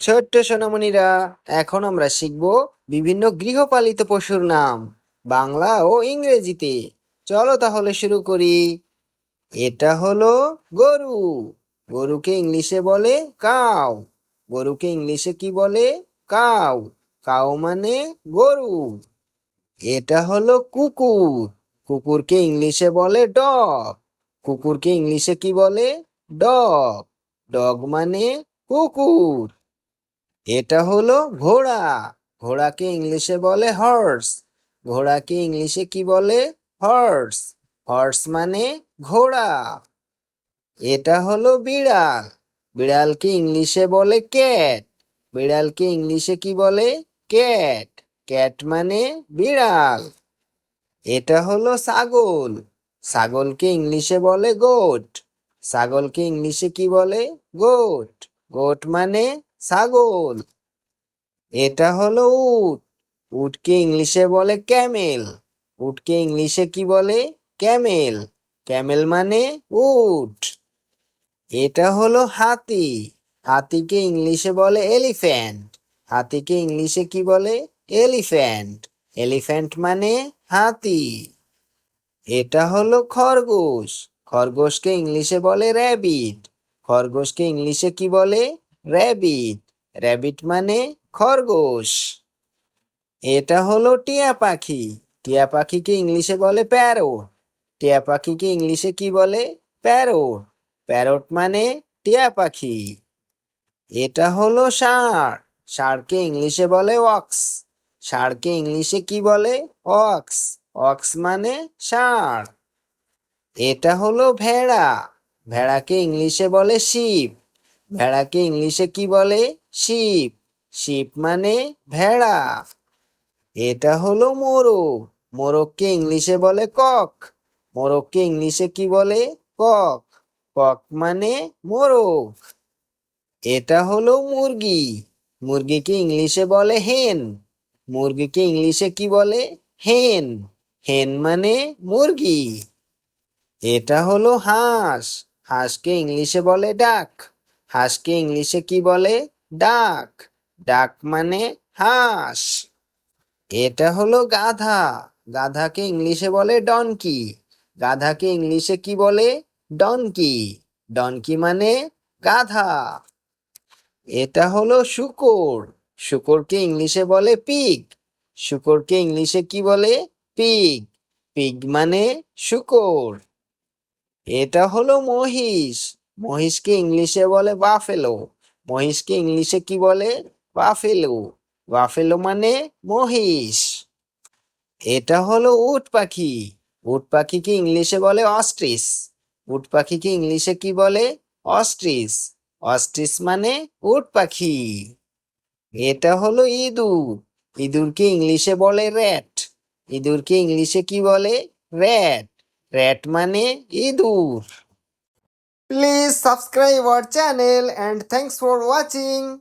ছোট্ট সোনামণিরা, এখন আমরা শিখব বিভিন্ন গৃহপালিত পশুর নাম, বাংলা ও ইংরেজিতে। চলো তাহলে শুরু করি। এটা হলো গরু। গরুকে ইংলিশে বলে কাউ। গরুকে ইংলিশে কি বলে? কাউ। কাউ মানে গরু। এটা হলো কুকুর। কুকুরকে ইংলিশে বলে ডগ। কুকুরকে ইংলিশে কি বলে? ডগ। ডগ মানে কুকুর। এটা হলো ঘোড়া। ঘোড়াকে ইংলিশে বলে হর্স ঘোড়াকে ইংলিশে কি বলে? হর্স হর্স মানে ঘোড়া। এটা হলো বিড়াল। বিড়ালকে ইংলিশে বলে ক্যাট বিড়ালকে ইংলিশে কি বলে? ক্যাট ক্যাট মানে বিড়াল। এটা হলো ছাগল। ছাগলকে ইংলিশে বলে গোট ছাগলকে ইংলিশে কি বলে? গোট গোট মানে ছাগল। এটা হলো উট। উটকে ইংলিশে বলে ক্যামেল। উটকে ইংলিশে কি বলে? ক্যামেল। ক্যামেল মানে উট। এটা হলো হাতি। হাতিকে ইংলিশে বলে এলিফ্যান্ট। হাতিকে ইংলিশে কি বলে? এলিফ্যান্ট। এলিফ্যান্ট মানে হাতি। এটা হলো খরগোশ। খরগোশকে ইংলিশে বলে র্যাবিট। খরগোশকে ইংলিশে কি বলে? র্যাবিট। র্যাবিট মানে খরগোশ। এটা হলো টিয়া পাখি। টিয়া পাখিকে ইংলিশে বলে প্যারোট টিয়া পাখিকে ইংলিশে কি বলে? প্যারোট প্যারোট মানে টিয়া পাখি। এটা হলো ষাঁড় ষাঁড়কে ইংলিশে বলে অক্স। ষাঁড়কে ইংলিশে কি বলে? অক্স। অক্স মানে ষাঁড় এটা হলো ভেড়া। ভেড়াকে ইংলিশে বলে শিপ। ভেড়াকে ইংলিশে কি বলে? শিপ। শিপ মানে ভেড়া। এটা হলো মোরগ। মোরগকে ইংলিশে বলে কক। মোরগকে ইংলিশে কি বলে? কক। কক মানে মোরগ। এটা হলো মুরগি। মুরগিকে ইংলিশে বলে হেন মুরগিকে ইংলিশে কি বলে? হেন হেন মানে মুরগি। এটা হলো হাঁস। হাঁসকে ইংলিশে বলে ডাক। হাঁসকে ইংলিশে কি বলে? ডাক। ডাক মানে হাঁস। এটা হলো গাধা। গাধাকে ইংলিশে বলে ডনকি গাধাকে ইংলিশে কি বলে? ডনকি ডনকি মানে গাধা। এটা হলো শুকর। শুকরকে ইংলিশে বলে পিগ শুকরকে ইংলিশে কি বলে? পিগ পিগ মানে শুকর। এটা হলো মহিষ। মহিষকে ইংলিশে বলে বাফেলো। মহিষকে ইংলিশে কি বলে? বাফেলো। বাফেলো মানে মহিষ। এটা হলো উট পাখি। উট পাখিকে ইংলিশে বলে অস্ট্রিস উট পাখিকে ইংলিশে কি বলে? অস্ট্রিস অস্ট্রিস মানে উট পাখি। এটা হলো ইঁদুর। ইঁদুরকে ইংলিশে বলে র্যাট। ইঁদুরকে ইংলিশে কি বলে? র্যাট। র্যাট মানে ইঁদুর। Please subscribe our channel and thanks for watching.